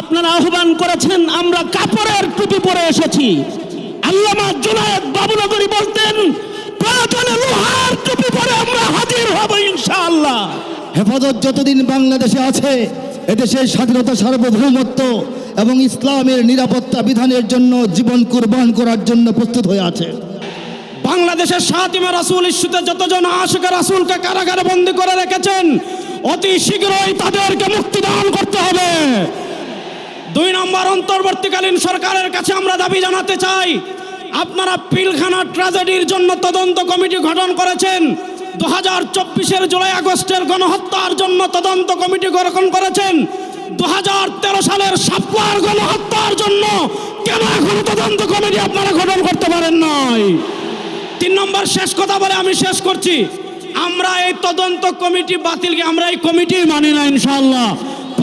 আপনারা আহ্বান করেছেন আমরা কাপড়ের টুপি পরে এসেছি। আল্লামা জুনায়েদ বাবুনগরী বলতেন প্রয়োজনে লোহার টুপি পরে আমরা হাজির হব ইনশাআল্লাহ। হেফাজত যতদিন বাংলাদেশে আছে এদেশের স্বাধীনতা সার্বভৌমত্ব এবং ইসলামের নিরাপত্তা বিধানের জন্য জীবন কুরবান করার জন্য প্রস্তুত হয়ে আছে। বাংলাদেশের সাতিমা রাসূল ইস্যুতে যতজন আশিক রাসূলকে কারাগারে বন্দী করে রেখেছেন অতি শীঘ্রই তাদেরকে মুক্তিদান করতে হবে। দুই নম্বর অন্তর্বর্তীকালীন সরকারের কাছে আমরা দাবি জানাতে চাই, আপনারা পিলখানা ট্র্যাজেডির জন্য তদন্ত কমিটি গঠন করেছেন দু হাজার চব্বিশের জুলাই আগস্টের গণহত্যার জন্য তদন্ত কমিটি গঠন করেছেন দু হাজার তেরো সালের সাপলার গণহত্যার জন্য কেন এখন তদন্ত কমিটি আপনারা গঠন করতে পারেন নাই? তিন নম্বর শেষ কথা বলে আমি শেষ করছি, আমরা এই তদন্ত কমিটি বাতিলকে, আমরা এই কমিটি মানি না ইনশাআল্লাহ।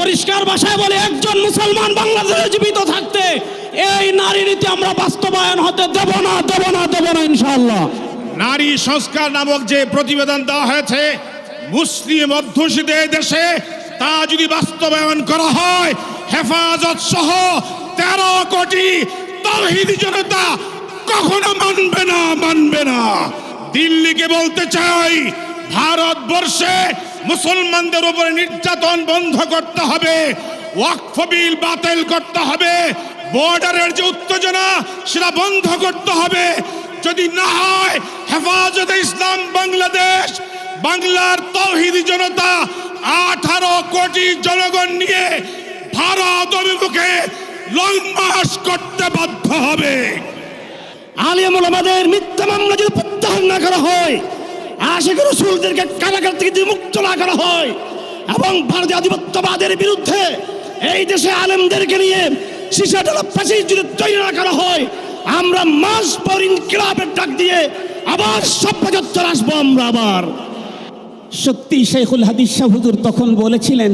পরিষ্কার ভাষায় বলে, একজন মুসলমান বাংলাদেশে জীবিত থাকতে এই নারী নীতি আমরা বাস্তবায়ন হতে দেব না দেব না দেব না ইনশাআল্লাহ। নারী সংস্কার নামক যে প্রতিবেদন দেওয়া হয়েছে, মুসলিম অধ্যুষিত এই দেশে, তা যদি বাস্তবায়ন করা হয়, হেফাজত সহ তেরো কোটি তৌহিদি জনতা কখনো মানবে না মানবে না। দিল্লিকে বলতে চাই ভারতবর্ষে মুসলমানদের উপরে নির্যাতন বন্ধ করতে হবে ওয়াকফ বিল বাতিল করতে হবে, বর্ডারের যে উত্তেজনা সেটা বন্ধ করতে হবে। যদি না হয়, হেফাজতে ইসলাম বাংলাদেশ, বাংলার তৌহিদি জনতা আঠারো কোটি জনগণ নিয়ে ভারত অভিমুখে লং মার্চ করতে বাধ্য হবে। আলিয়ামুল আমাদের মিথ্যা মামলা যদি প্রত্যাহার না করা হয় আশেখ রসুলদেরকে কারাগার থেকে মুক্ত না করা হয় এবং ভারতীয় আধিপত্যবাদের বিরুদ্ধে এই দেশে আলেমদেরকে নিয়ে সিসাটালা ফাঁসি যদি তৈরি না করা হয়। আমরা মাস ডাক দিয়ে আবার আসব আমরা আবার। শেখুল হাদিস তখন বলেছিলেন,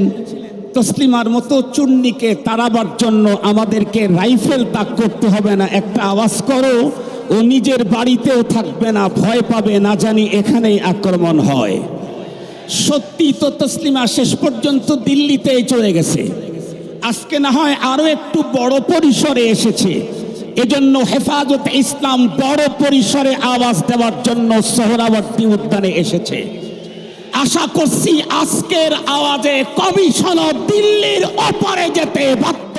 তসলিমার মতো চুন্নিকে তাড়াবার জন্য আমাদেরকে রাইফেল তাক করতে হবে না, একটা আওয়াজ করো। ও নিজের বাড়িতেও থাকবে না, ভয় পাবে না, জানি এখানেই আক্রমণ হয়। সত্যি তো তসলিমা শেষ পর্যন্ত দিল্লিতে চলে গেছে। আজকে না হয় আরও একটু বড় পরিসরে এসেছে। এজন্য হেফাজত ইসলাম বড় পরিসরে আওয়াজ দেওয়ার জন্য সোহরাবর্তী উদ্যানে এসেছে। আশা করছি আজকের আওয়াজে কমিশনার দিল্লির অপারে যেতে বাধ্য